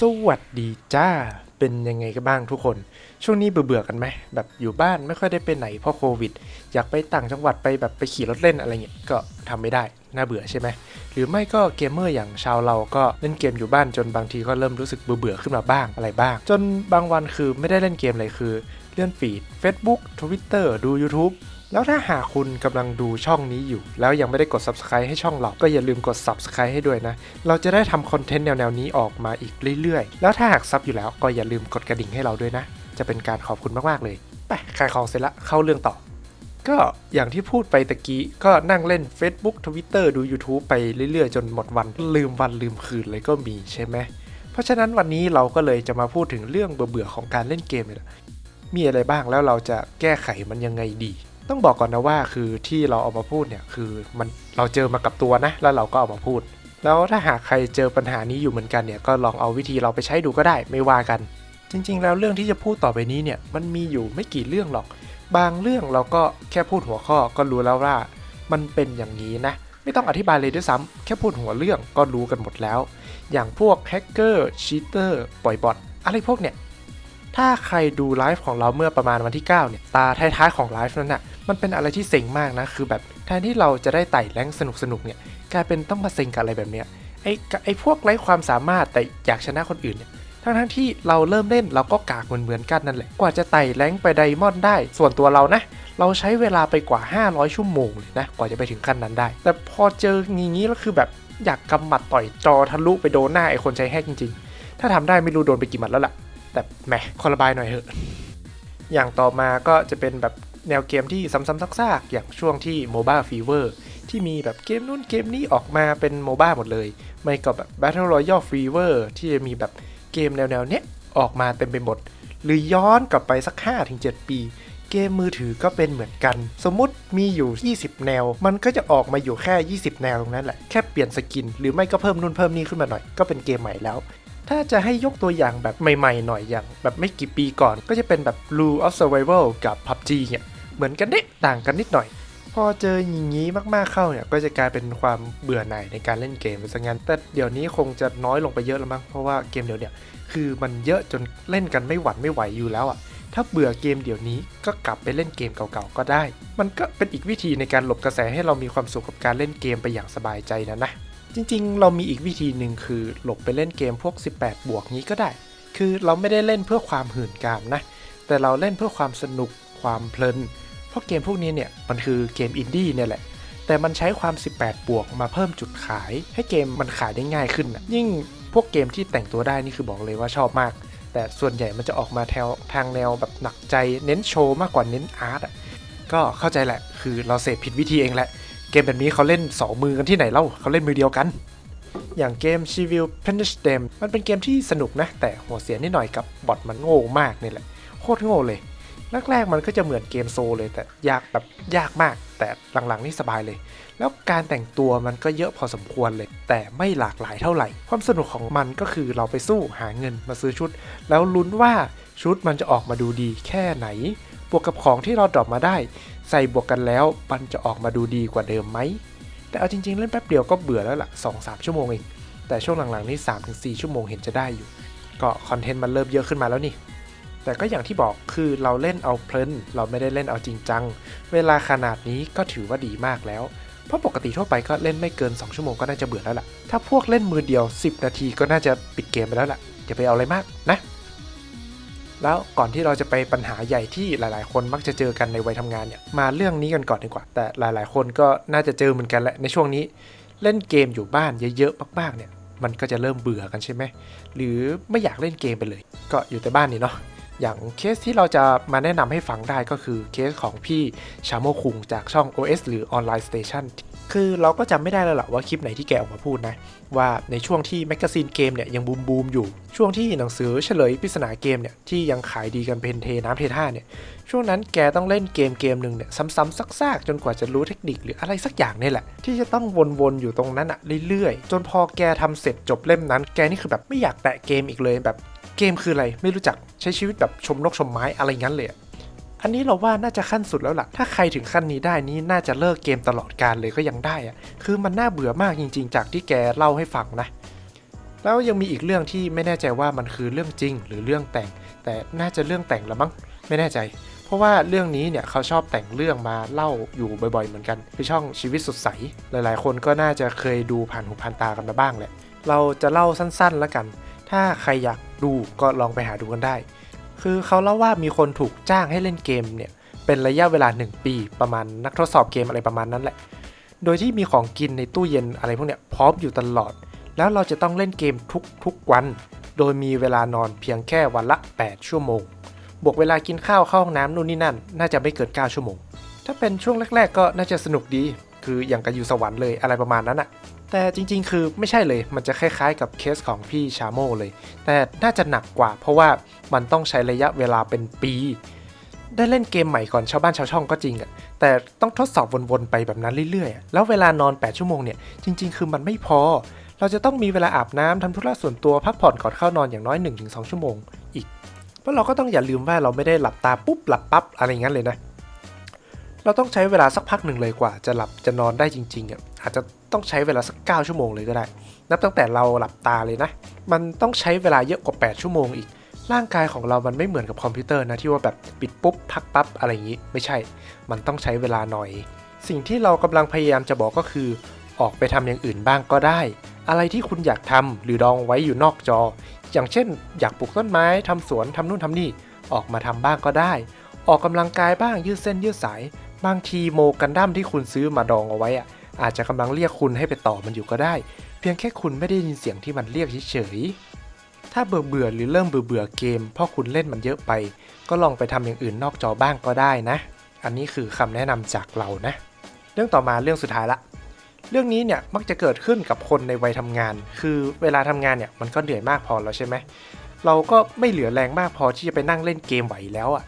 สวัสดีจ้า เป็นยังไงกันบ้างทุกคน ช่วงนี้เบื่อๆกันไหม แบบอยู่บ้านไม่ค่อยได้ไปไหนเพราะโควิด อยากไปต่างจังหวัดไปแบบไปขี่รถเล่นอะไรเงี้ย ก็ทำไม่ได้ น่าเบื่อใช่ไหม หรือไม่ก็เกมเมอร์อย่างชาวเราก็เล่นเกมอยู่บ้านจนบางทีก็เริ่มรู้สึกเบื่อๆขึ้นมาบ้างอะไรบ้าง จนบางวันคือไม่ได้เล่นเกมเลยคือ เลื่อนฟีด Facebook Twitter ดู YouTube แล้วถ้าหากคุณกำลังดูช่องนี้อยู่ แล้วยังไม่ได้กด Subscribe ให้ช่องเรา ก็อย่าลืมกด Subscribe ให้ด้วยนะ เราจะได้ทำคอนเทนต์แนวๆนี้ออกมาอีกเรื่อยๆ แล้วถ้าหากซับอยู่แล้วก็อย่าลืมกดกระดิ่งให้เราด้วยนะ จะเป็นการขอบคุณมากๆเลยไปขายของเสร็จละเข้าเรื่องต่อ ก็อย่างที่พูดไปตะกี้ก็นั่งเล่น Facebook Twitter ดู YouTube ไปเรื่อยๆ จนหมดวันลืมวันลืมคืนเลยก็มีใช่ไหมเพราะฉะนั้นวันนี้เราก็เลยจะมาพูดถึงเรื่องเบื่อๆของการเล่นเกมเลยมีอะไรบ้างแล้วเราจะแก้ไขมันยังไงดี ต้องบอกก่อนนะว่าคือที่เราเอามาพูดเนี่ยคือมันเราเจอมากับตัวนะ แล้วเราก็เอามาพูด แล้วถ้าหากใครเจอปัญหานี้อยู่เหมือนกันเนี่ยก็ลองเอาวิธีเราไปใช้ดูก็ได้ไม่ว่ากัน จริง ๆ แล้วเรื่องที่จะพูดต่อไปนี้เนี่ยมันมีอยู่ไม่กี่เรื่องหรอก บางเรื่องเราก็แค่พูดหัวข้อก็รู้แล้วว่า มันเป็นอย่างนี้นะ ไม่ต้องอธิบายเลยด้วยซ้ำแค่พูดหัวเรื่องก็รู้กันหมดแล้ว อย่างพวกแฮกเกอร์ชีเตอร์ปล่อยบอทอะไรพวกเนี่ย ถ้าใครดูไลฟ์ของเราเมื่อประมาณวันที่ 9 เนี่ย ตาท้ายๆของไลฟ์นั้นน่ะ มันเป็นอะไรที่เซ็งมากนะ คือแบบแทนที่เราจะได้ไต่แรงสนุกๆเนี่ย กลายเป็นต้องมาเซ็งกับอะไรแบบเนี้ย ไอ้ไอ้พวกไร้ความสามารถแต่อยากชนะคนอื่นเนี่ยทั้งๆที่เราเริ่มเล่นเราก็กากเหมือนๆกันนั่นแหละ กว่าจะไต่แรงไปไดมอนด์ได้ ส่วนตัวเรานะ เราใช้เวลาไปกว่า 500 ชั่วโมงเลยนะ กว่าจะไปถึงขั้นนั้นได้ แต่พอเจออย่างนี้แล้วคือแบบอยากกำหมัดต่อยจอทะลุไปโดนหน้าไอ้คนใช้แฮกจริงๆ ถ้าทำได้ไม่รู้โดนไปกี่หมัดแล้วล่ะ แต่แหมขอระบายหน่อยเถอะ อย่างต่อมาก็จะเป็นแบบแนวเกมที่ซ้ำๆซากๆ อย่างช่วงที่ Mobile Fever ที่มีแบบเกมนู้นเกมนี้ออกมาเป็นโมบ้าหมดเลย ไม่ก็แบบ Battle Royale Fever ที่จะมีแบบเกมแนวๆเนี้ยออกมาเต็มไปหมด หรือย้อนกลับไปสัก 5-7 ปี เกมมือถือก็เป็นเหมือนกัน สมมติมีอยู่ 20 แนว มันก็จะออกมาอยู่แค่ 20 แนวตรงนั้นแหละ แค่เปลี่ยนสกิน หรือไม่ก็เพิ่มนู่นเพิ่มนี่ขึ้นมาหน่อย ก็เป็นเกมใหม่แล้ว ถ้าจะให้ยกตัวอย่างแบบใหม่ๆหน่อยอย่างแบบไม่กี่ปีก่อน ก็จะเป็นแบบ Rule of Survival กับ PUBG เนี่ยเหมือนกันเด็ต่างกันนิดหน่อย พอเจออย่างนี้มากๆเข้าเนี่ยก็จะกลายเป็นความเบื่อหน่ายในการเล่นเกมไปซะงั้น แต่เดี๋ยวนี้คงจะน้อยลงไปเยอะแล้วมั้งเพราะว่าเกมเดี๋ยวเนี่ยคือมันเยอะจนเล่นกันไม่หวั่นไม่ไหวอยู่แล้วอะถ้าเบื่อเกมเดี๋ยวนี้ก็กลับไปเล่นเกมเก่าๆก็ได้ มันก็เป็นอีกวิธีในการหลบกระแสให้เรามีความสุขกับการเล่นเกมไปอย่างสบายใจนะนะ จริงๆ เรามีอีกวิธีหนึ่งคือหลบไปเล่นเกมพวก 18 บวกนี้ก็ได้ คือเราไม่ได้เล่นเพื่อความหื่นกามนะ แต่เราเล่นเพื่อความสนุก ความเพลิน เพราะเกมพวกนี้เนี่ย มันคือเกมอินดี้เนี่ยแหละ แต่มันใช้ความ 18 บวกมาเพิ่มจุดขาย ให้เกมมันขายได้ง่ายขึ้นนะยิ่งพวกเกมที่แต่งตัวได้นี่คือบอกเลยว่าชอบมาก แต่ส่วนใหญ่มันจะออกมาแถวทางแนวแบบหนักใจ เน้นโชว์มากกว่าเน้นอาร์ตอะ ก็เข้าใจแหละ คือเราเสพผิดวิธีเองแหละ เกมแบบนี้เขาเล่น 2 มือกันที่ไหนเล่าเขาเล่นมือเดียวกัน อย่างเกม c i v i l p e n i s h d e m มันเป็นเกมที่สนุกนะ แต่หัวเสียนิดหน่อยกับบอทมันโง่มากนี่แหละ โคตรโง่เลยแรกๆมันก็จะเหมือนเกมโซเลยแต่ยากแบบยากมาก แต่หลังๆนี่สบายเลย แล้วการแต่งตัวมันก็เยอะพอสมควรเลย แต่ไม่หลากหลายเท่าไหร่ ความสนุกของมันก็คือเราไปสู้หาเงินมาซื้อชุด แล้วลุ้นว่าชุดมันจะออกมาดูดีแค่ไหน บวกกับของที่เราดรอปมาได้ ใส่บวกกันแล้วมันจะออกมาดูดีกว่าเดิมไหม แต่เอาจริงๆ เล่นแป๊บเดียวก็เบื่อแล้วล่ะ 2-3 ชั่วโมงเอง แต่ช่วงหลังๆนี่3-4 ชั่วโมงเห็นจะได้อยู่ ก็คอนเทนต์มันเริ่มเยอะขึ้นมาแล้วนี่แต่ก็อย่างที่บอกคือเราเล่นเอาเพลินเราไม่ได้เล่นเอาจริงจัง เวลาขนาดนี้ก็ถือว่าดีมากแล้ว เพราะปกติทั่วไปก็เล่นไม่เกิน 2 ชั่วโมงก็น่าจะเบื่อแล้วล่ะ ถ้าพวกเล่นมือเดียว 10 นาทีก็น่าจะปิดเกมไปแล้วล่ะอย่าไปเอาอะไรมากนะ แล้วก่อนที่เราจะไปปัญหาใหญ่ที่หลาย ๆ คนมักจะเจอกันในวัยทำงานเนี่ยมาเรื่องนี้กันก่อนดีกว่า แต่หลาย ๆ คนก็น่าจะเจอเหมือนกันแหละในช่วงนี้ เล่นเกมอยู่บ้านเยอะ ๆ มาก ๆ เนี่ยมันก็จะเริ่มเบื่อกันใช่ไหมหรือไม่อยากเล่นเกมไปเลย ก็อยู่แต่บ้านนี่เนาะอย่างเคสที่เราจะมาแนะนำให้ฟังได้ก็คือเคสของพี่ชาโมคุงจากช่อง OS หรือ Online Station คือเราก็จำไม่ได้แล้วหละว่าคลิปไหนที่แกออกมาพูดนะ ว่าในช่วงที่แมกกาซีนเกมเนี่ยยังบูมบูมอยู่ ช่วงที่หนังสือเฉลยปริศนาเกมเนี่ยที่ยังขายดีกันเป็นเทน้ำเทท่าเนี่ยช่วงนั้นแกต้องเล่นเกมเกมหนึ่งเนี่ยซ้ำๆซากๆ จนกว่าจะรู้เทคนิคหรืออะไรสักอย่างนี่แหละ ที่จะต้องวนๆอยู่ตรงนั้นอะเรื่อยๆ จนพอแกทำเสร็จจบเล่มนั้น แกนี่คือแบบไม่อยากแตะเกมอีกเลยแบบเกมคืออะไรไม่รู้จักใช้ชีวิตแบบชมนกชมไม้อะไรงั้นเลย อันนี้เราว่าน่าจะขั้นสุดแล้วล่ะ ถ้าใครถึงขั้นนี้ได้นี่น่าจะเลิกเกมตลอดการเลยก็ยังได้อะคือมันน่าเบื่อมากจริง ๆ จากที่แกเล่าให้ฟังนะแล้วยังมีอีกเรื่องที่ไม่แน่ใจว่ามันคือเรื่องจริงหรือเรื่องแต่ง แต่น่าจะเรื่องแต่งละมั้งไม่แน่ใจ เพราะว่าเรื่องนี้เนี่ยเขาชอบแต่งเรื่องมาเล่าอยู่บ่อยๆ เหมือนกันคือช่องชีวิตสดใส หลายๆ คนก็น่าจะเคยดูผ่านหูผ่านตากันมาบ้างแหละ เราจะเล่าสั้นๆแล้วกัน ถ้าใครอยากดูก็ลองไปหาดูกันได้ คือเขาเล่าว่ามีคนถูกจ้างให้เล่นเกมเนี่ยเป็นระยะเวลา 1 ปีประมาณนักทดสอบเกมอะไรประมาณนั้นแหละ โดยที่มีของกินในตู้เย็นอะไรพวกเนี้ยพร้อมอยู่ตลอด แล้วเราจะต้องเล่นเกมทุกๆวัน โดยมีเวลานอนเพียงแค่วันละ 8 ชั่วโมง บวกเวลากินข้าวเข้าห้องน้ำนู่นนี่นั่น น่าจะไม่เกิน 9 ชั่วโมง ถ้าเป็นช่วงแรก ๆ ก็น่าจะสนุกดี คืออย่างกับอยู่สวรรค์เลยอะไรประมาณนั้นอะ แต่จริงๆ คือไม่ใช่เลย มันจะคล้ายๆ กับเคสของพี่ชาโมเลย แต่น่าจะหนักกว่า เพราะว่ามันต้องใช้ระยะเวลาเป็นปี ได้เล่นเกมใหม่ก่อนชาวบ้านชาวช่องก็จริงอะแต่ต้องทดสอบวนๆไปแบบนั้นเรื่อยๆ แล้วเวลานอน 8 ชั่วโมงเนี่ย จริง ๆ คือมันไม่พอ เราจะต้องมีเวลาอาบน้ำทำธุระส่วนตัวพักผ่อนก่อนเข้านอนอย่างน้อย 1-2 ชั่วโมงอีก เพราะเราก็ต้องอย่าลืมว่าเราไม่ได้หลับตาปุ๊บหลับปั๊บอะไรอย่างนั้นเลยนะเราต้องใช้เวลาสักพักหนึ่งเลยกว่า จะหลับจะนอนได้จริงๆอะอาจจะ ต้องใช้เวลาสัก 9 ชั่วโมงเลยก็ได้ นับตั้งแต่เราหลับตาเลยนะ มันต้องใช้เวลาเยอะกว่า 8 ชั่วโมงอีก ร่างกายของเรามันไม่เหมือนกับคอมพิวเตอร์นะที่ว่าแบบปิดปุ๊บพักปั๊บอะไรอย่างนี้ ไม่ใช่ มันต้องใช้เวลาหน่อย สิ่งที่เรากำลังพยายามจะบอกก็คือ ออกไปทำอย่างอื่นบ้างก็ได้ อะไรที่คุณอยากทำหรือดองไว้อยู่นอกจอ อย่างเช่น อยากปลูกต้นไม้ทำสวนทำนู่นทำนี่ ออกมาทำบ้างก็ได้ ออกกำลังกายบ้างยืดเส้นยืดสาย บางทีโมกันดั้มที่คุณซื้อมาดองเอาไว้อะ อาจจะกำลังเรียกคุณให้ไปต่อมันอยู่ก็ได้ เพียงแค่คุณไม่ได้ยินเสียงที่มันเรียกเฉยๆ ถ้าเบื่อเบื่อๆหรือเริ่มเบื่อเบื่อๆเกม เพราะคุณเล่นมันเยอะไป ก็ลองไปทำอย่างอื่นนอกจอบ้างก็ได้นะ อันนี้คือคำแนะนำจากเรานะ เรื่องต่อมาเรื่องสุดท้ายละเรื่องนี้เนี่ยมักจะเกิดขึ้นกับคนในวัยทำงาน คือเวลาทำงานเนี่ยมันก็เหนื่อยมากพอแล้วใช่ไหม เราก็ไม่เหลือแรงมากพอที่จะไปนั่งเล่นเกมไหวแล้วอะ่ะ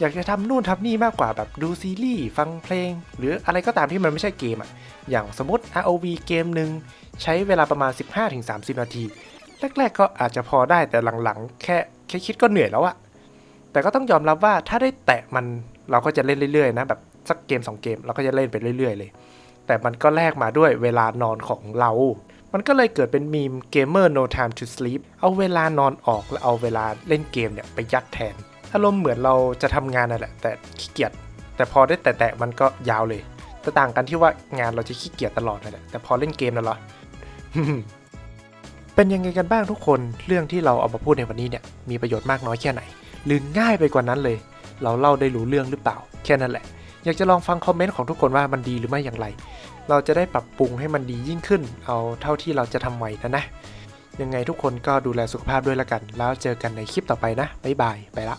อยากจะทำนู่นทำนี่มากกว่าแบบดูซีรีส์ฟังเพลง หรืออะไรก็ตามที่มันไม่ใช่เกมอะ่ะ อย่างสมมติ ROV เกมหนึ่งใช้เวลาประมาณ 15-30 นาที แรกๆ ก็อาจจะพอได้แต่หลังๆ แค่แค่คิดก็เหนื่อยแล้วอะแต่ก็ต้องยอมรับว่าถ้าได้แตะมันเราก็จะเล่นเรื่อยๆนะแบบสักเกมสองเกมเราก็จะเล่นไปเรื่อยๆ เลย แต่มันก็แลกมาด้วยเวลานอนของเรา มันก็เลยเกิดเป็นมีม Gamer No Time to Sleep เอาเวลานอนออกแล้วเอาเวลาเล่นเกมเนี่ยไปยัดแทน อารมณ์เหมือนเราจะทำงานนั่นแหละแต่ขี้เกียจแต่พอได้แตะๆมันก็ยาวเลยแต่ต่างกันที่ว่างานเราจะขี้เกียจตลอดนั่นแหละแต่พอเล่นเกมนั่นเหรอเป็นยังไงกันบ้างทุกคนเรื่องที่เราเอามาพูดในวันนี้เนี่ยมีประโยชน์มากน้อยแค่ไหน หรือง่ายไปกว่านั้นเลย เราเล่าได้รู้เรื่องหรือเปล่า แค่นั้นแหละ อยากจะลองฟังคอมเมนต์ของทุกคนว่ามันดีหรือไม่อย่างไร เราจะได้ปรับปรุงให้มันดียิ่งขึ้น เอาเท่าที่เราจะทำไหวนะนะยังไงทุกคนก็ดูแลสุขภาพด้วยละกัน แล้วเจอกันในคลิปต่อไปนะบ๊ายบายไปละ